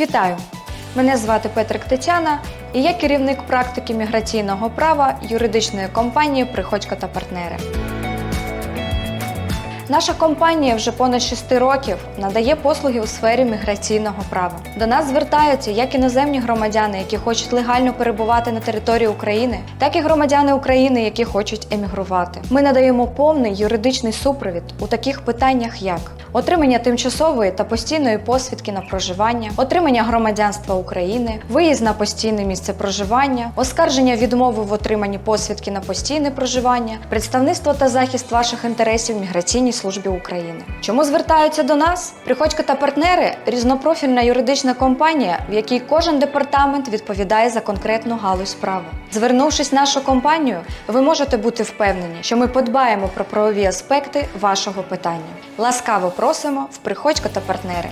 Вітаю! Мене звати Петрик Тетяна, і я керівник практики міграційного права юридичної компанії Приходько та партнери. Наша компанія вже понад 6 років надає послуги у сфері міграційного права. До нас звертаються як іноземні громадяни, які хочуть легально перебувати на території України, так і громадяни України, які хочуть емігрувати. Ми надаємо повний юридичний супровід у таких питаннях, як отримання тимчасової та постійної посвідки на проживання, отримання громадянства України, виїзд на постійне місце проживання, оскарження відмови в отриманні посвідки на постійне проживання, представництво та захист ваших інтересів в міграційній службі України. Чому звертаються до нас? Приходько та партнери різнопрофільна юридична компанія, в якій кожен департамент відповідає за конкретну галузь права. Звернувшись в нашу компанію, ви можете бути впевнені, що ми подбаємо про правові аспекти вашого питання. Ласкаво просимо в Приходько та партнери.